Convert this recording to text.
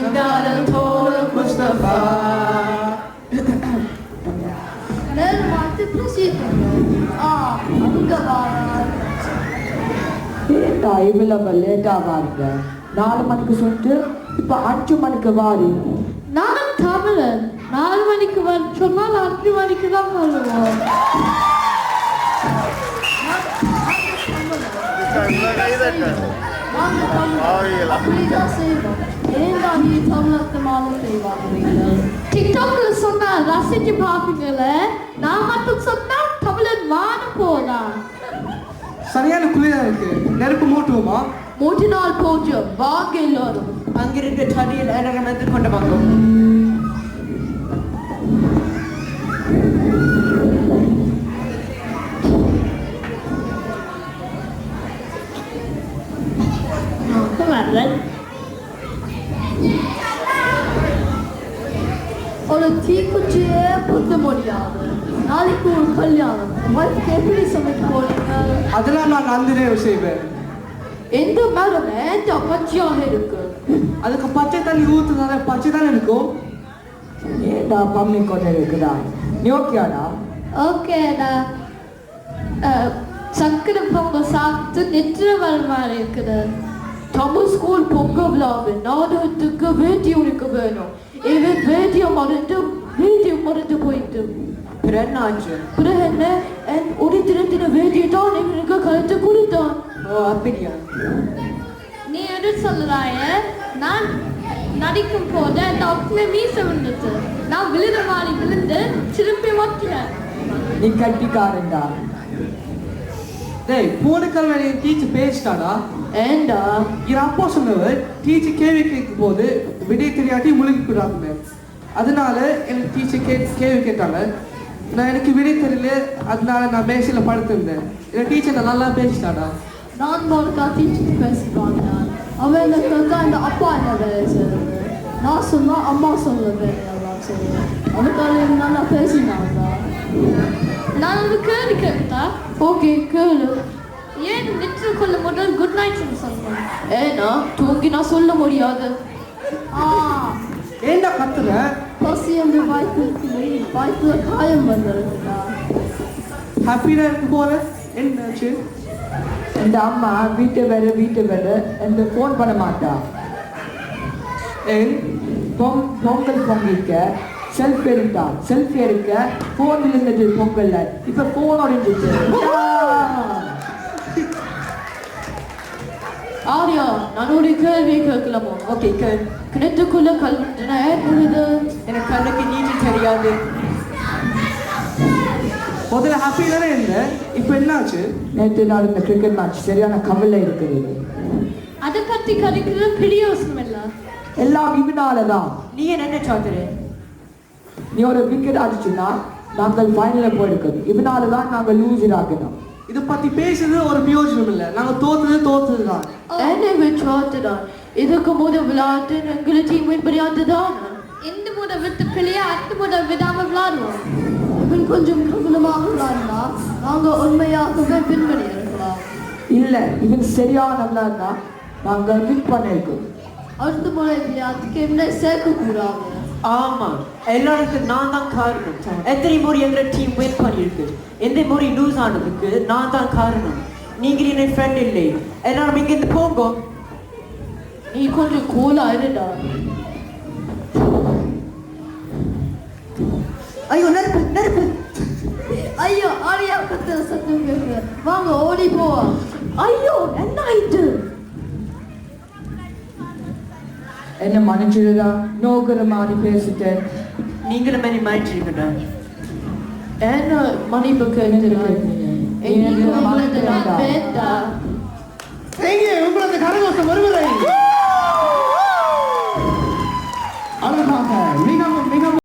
எங்காதல் போல முஸ்தபா. நேரம் பார்த்து பேசிட்டு ஆ அங்க ஏண்டா இவ்வளவு லேட்டா வாருங்க? நாலு மணிக்கு சொல்லிட்டு இப்ப அஞ்சு மணிக்கு வாரி நான் தமிழன். நாலு மணிக்கு வர சொன்னால் அஞ்சு மணிக்கு தான் வருவோம். நாங்க தமிழ். அப்படிதான் செய்வோம். ஏன்டா நீ தமிழத்தை மாலை செய்வாங்க டிக்டாக்ல சொன்னா ரசிச்சு பாப்பீங்களே நான் மட்டும் சொன்னா தமிழன் வான போலாம் சரியான குளிரா இருக்கு நெருப்பு மூட்டுவோமா நாள் போச்சு வாங்க எல்லாரும் அங்கிருந்த தடியில் எனகனத்து கொண்டு வாங்க தமிழன் ஒரு தீக்குச்சியே புத்த முடியாது நாளைக்கு ஒரு கல்யாணம். வாழ்க்கை எப்படி சமைக்க போறீங்க? அதெல்லாம் நான் நேரம் செய்வேன். எந்த மரம் எந்த பச்சையாக இருக்கு? அதுக்கு பச்சை தண்ணி ஊத்துனால பச்சை தானே இருக்கும்? ஏண்டா பம்மி கொண்டு இருக்கிறாய் நீ ஓகேடா. ஓகேடா சக்கரை பொங்கல் சாப்பிட்டு நெற்று வர மாதிரி இருக்குது. தமிழ் ஸ்கூல் பொங்க விழாவு நாடகத்துக்கு வேட்டி உடுக்க வேணும். இவன் வேட்டியை மறந்து வேட்டியை மறந்து போயிட்டு. பிறன்னாச்சு பிறகு என்ன? என் உடுத்திருத்தின வேட்டியை தான் எங்களுக்கு கழுத்து கொடுத்தான். ஓ அப்படியா? நீ எது சொல்றாய நான் நடிக்கும் போது அந்த ஒப்புமே மீச விழுந்துச்சு நான் விழுத மாதிரி விழுந்து திருப்பி மாட்டினேன் நீ கட்டிக்காரன்டா. டேய் போன கிழமை டீச்சர் பேசிட்டாடா. ஏண்டா என் அப்பா சொன்னவர் டீச்சர் கேள்வி கேட்கும் போது விடை தெரியாட்டி முழுகி கூடாதுன்னு அதனால எனக்கு டீச்சர் கே கேள்வி கேட்டாங்க. நான் எனக்கு விடை தெரியல அதனால நான் மேசையில் படுத்திருந்தேன். என் டீச்சர் நான் நல்லா பேசிட்டாடா. நான் மறுக்கா டீச்சர் பேசிப்பாங்க அவன் எனக்கு வந்து அந்த அப்பா என்ன வேலை செய்யறது நான் சொன்னா அம்மா சொல்ல வேலை அதுக்காக நல்லா பேசினாங்க நான் ஒரு கேள்வி கேட்டா ஓகே கேளு ஏன் நிற்று கொள்ள முதல் குட் நைட் சொல்றேன் ஏன்னா தூங்கி நான் சொல்ல முடியாது ஆ ஏண்டா கத்துற பசி என்று வாய்ப்பு வாய்ப்புல காயம் வந்திருக்குதா ஹாப்பியாக இருக்கு போல என்னாச்சு இந்த அம்மா வீட்டை வேற வீட்டை வேற என்று ஃபோன் பண்ண மாட்டா ஏன் பொங் பொங்கல் பொங்கிக்க செல்ஃபி எடுத்தா செல்ஃபி எடுக்க ஃபோன் இருந்தது பொங்கல்ல. இப்ப ஃபோன் உடஞ்சிச்சு ஆரியா நான் ஒரு கேள்வி கேட்கலாமா? ஓகே கேள் கிணத்துக்குள்ள கல்விட்டுனா ஏற்படுது எனக்கு கண்ணுக்கு நீச்சல் தெரியாது. முதல்ல ஹாப்பி தானே இருந்தேன் இப்போ என்னாச்சு? நேற்று நாள் இந்த கிரிக்கெட் மேட்ச் சரியான கவலை இருக்குது அதை பத்தி கதைக்கிறது பெரிய யோசனை இல்ல. எல்லாம் இவனால தான் நீ என்ன சாத்துரு நீ ஒரு விக்கெட் அடிச்சுன்னா நாங்கள் ஃபைனலில் போயிருக்கோம். இவனால தான் நாங்கள் லூசர் ஆக்கணும் இதை பத்தி பேசுறது ஒரு பிரயோஜனம் இல்லை. நாங்க தோத்தது தோத்தது தான். என்னை விச்சாத்துதான் இதுக்கு முத விளையாட்டு எங்களை டீம் வின் பண்ணியாத்துதான் இந்த முத விட்டு பிள்ளையா அடுத்த முத விடாம விளையாடுவோம் இவன் கொஞ்சம் கவனமாக விளையாடினா நாங்க உண்மையாகவே வின் பண்ணியிருக்கலாம். இல்லை இவன் சரியான விளையாடினா நாங்கள் வின் பண்ணியிருக்கோம். அடுத்த முறை விளையாட்டுக்கு என்ன சேர்க்க கூடாது ஆமா எல்லாருக்கும் நான் தான் காரணம் எத்தனை முறை எங்க டீம் வின் பண்ணிருக்கு எந்த முறை லூஸ் ஆனதுக்கு நான் தான் காரணம் நீங்க என் ஃப்ரெண்ட் இல்லை எல்லாரும் இங்க இருந்து போங்க நீ கொஞ்சம் கூலா இருடா ஐயோ நெருப்பு நெருப்பு ஐயோ ஆரியா கத்துற சத்தம் கேட்குது வாங்க ஓடி போவோம் ஐயோ என்ன ஆயிட்டு என்ன மன்னிச்சிடுதா நோக்கிற மாதிரி பேசிட்டேன் நீங்களும் மாதிரி மாறிச்சிருக்கடா என்ன மன்னிப்பு எங்கே உங்களுக்கு கரகோஷம் வருவதை